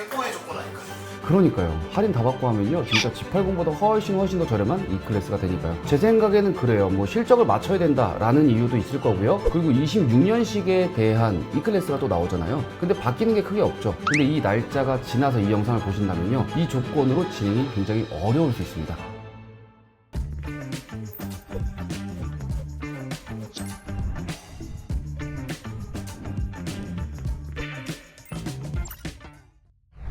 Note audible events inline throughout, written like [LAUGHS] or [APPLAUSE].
최고의 조건 아닐까요? 그러니까요. 할인 다 받고 하면요. 진짜 G80보다 훨씬 훨씬 더 저렴한 E 클래스가 되니까요. 제 생각에는 그래요. 뭐 실적을 맞춰야 된다라는 이유도 있을 거고요. 그리고 26년식에 대한 E 클래스가 또 나오잖아요. 근데 바뀌는 게 크게 없죠. 근데 이 날짜가 지나서 이 영상을 보신다면요. 이 조건으로 진행이 굉장히 어려울 수 있습니다.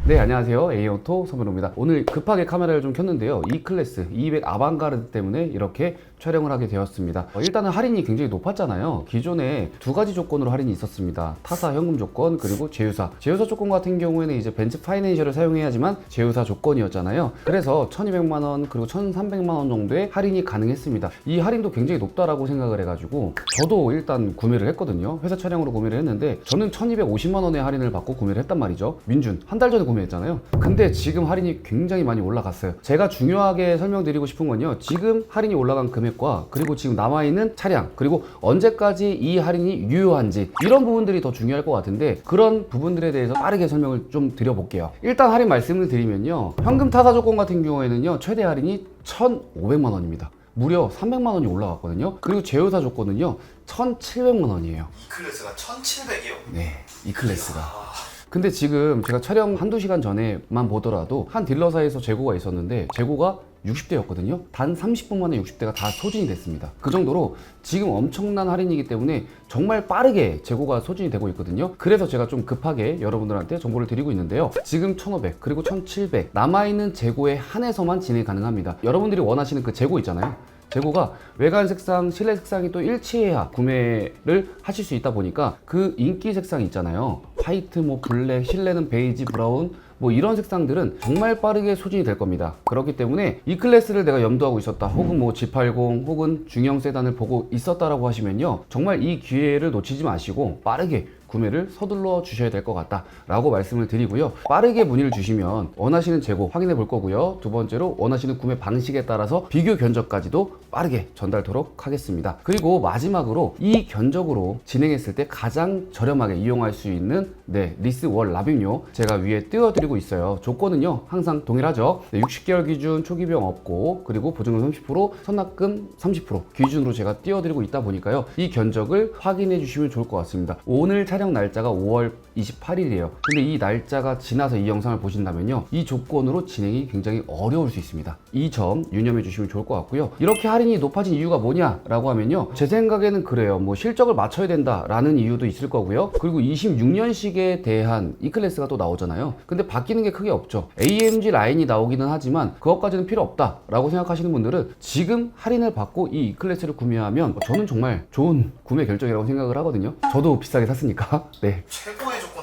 네 안녕하세요. A오토 서민호입니다. 오늘 급하게 카메라를 좀 켰는데요. E 클래스 200 아방가르드 때문에 이렇게 촬영을 하게 되었습니다. 어, 일단은 할인이 굉장히 높았잖아요. 기존에 두 가지 조건으로 할인이 있었습니다. 타사 현금 조건 그리고 제휴사. 제휴사 조건 같은 경우에는 이제 벤츠 파이낸셜을 사용해야지만 제휴사 조건이었잖아요. 그래서 1200만 원 그리고 1300만 원 정도의 할인이 가능했습니다. 이 할인도 굉장히 높다라고 생각을 해 가지고 저도 일단 구매를 했거든요. 회사 차량으로 구매를 했는데 저는 1250만 원의 할인을 받고 구매를 했단 말이죠. 민준 한 달 전에 구매했잖아요. 근데 지금 할인이 굉장히 많이 올라갔어요. 제가 중요하게 설명드리고 싶은 건요. 지금 할인이 올라간 금액 과 그리고 지금 남아있는 차량 그리고 언제까지 이 할인이 유효한지 이런 부분들이 더 중요할 것 같은데 그런 부분들에 대해서 빠르게 설명을 좀 드려볼게요. 일단 할인 말씀을 드리면요. 현금 타사 조건 같은 경우에는요. 최대 할인이 1,500만 원입니다. 무려 300만 원이 올라갔거든요. 그리고 제휴사 조건은요. 1,700만 원이에요. 이 클래스가 1700이요. 네, 이 클래스가. 근데 지금 제가 촬영 한두 시간 전에만 보더라도 한 딜러사에서 재고가 있었는데 재고가 60대였거든요. 단 30분 만에 60대가 다 소진이 됐습니다. 그 정도로 지금 엄청난 할인이기 때문에 정말 빠르게 재고가 소진이 되고 있거든요. 그래서 제가 좀 급하게 여러분들한테 정보를 드리고 있는데요. 지금 1500 그리고 1700 남아있는 재고에 한해서만 진행 가능합니다. 여러분들이 원하시는 그 재고 있잖아요. 재고가 외관 색상, 실내 색상이 또 일치해야 구매를 하실 수 있다 보니까 그 인기 색상 있잖아요. 화이트, 뭐 블랙, 실내는 베이지, 브라운 뭐 이런 색상들은 정말 빠르게 소진이 될 겁니다. 그렇기 때문에 이 클래스를 내가 염두하고 있었다. 혹은 뭐 G80 혹은 중형 세단을 보고 있었다라고 하시면요. 정말 이 기회를 놓치지 마시고 빠르게 구매를 서둘러 주셔야 될 것 같다 라고 말씀을 드리고요. 빠르게 문의를 주시면 원하시는 재고 확인해 볼 거고요. 두 번째로 원하시는 구매 방식에 따라서 비교 견적까지도 빠르게 전달토록 하겠습니다. 그리고 마지막으로 이 견적으로 진행했을 때 가장 저렴하게 이용할 수 있는 네, 리스 월 납입료 제가 위에 띄워드리고 있어요. 조건은요 항상 동일하죠. 네, 60개월 기준 초기 비용 없고 그리고 보증금 30% 선납금 30% 기준으로 제가 띄워드리고 있다 보니까요. 이 견적을 확인해 주시면 좋을 것 같습니다. 오늘 촬영 날짜가 5월 28일이에요. 근데 이 날짜가 지나서 이 영상을 보신다면요. 이 조건으로 진행이 굉장히 어려울 수 있습니다. 이 점 유념해 주시면 좋을 것 같고요. 이렇게 할인이 높아진 이유가 뭐냐라고 하면요. 제 생각에는 그래요. 뭐 실적을 맞춰야 된다라는 이유도 있을 거고요. 그리고 26년식 에 대한 E 클래스가 또 나오잖아요. 근데 바뀌는 게 크게 없죠. AMG 라인이 나오기는 하지만 그것까지는 필요 없다라고 생각하시는 분들은 지금 할인을 받고 이 E 클래스를 구매하면 저는 정말 좋은 구매 결정이라고 생각을 하거든요. 저도 비싸게 샀으니까. [LAUGHS] 네. 최고의 조건?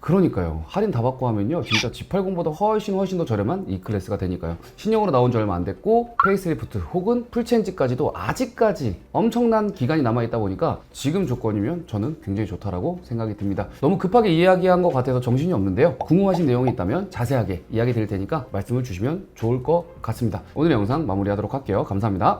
그러니까요. 할인 다 받고 하면요. 진짜 G80보다 훨씬 훨씬 더 저렴한 E 클래스가 되니까요. 신형으로 나온 지 얼마 안 됐고 페이스리프트 혹은 풀체인지까지도 아직까지 엄청난 기간이 남아 있다 보니까 지금 조건이면 저는 굉장히 좋다라고 생각이 듭니다. 너무 급하게 이야기한 것 같아서 정신이 없는데요. 궁금하신 내용이 있다면 자세하게 이야기 드릴 테니까 말씀을 주시면 좋을 것 같습니다. 오늘 영상 마무리하도록 할게요. 감사합니다.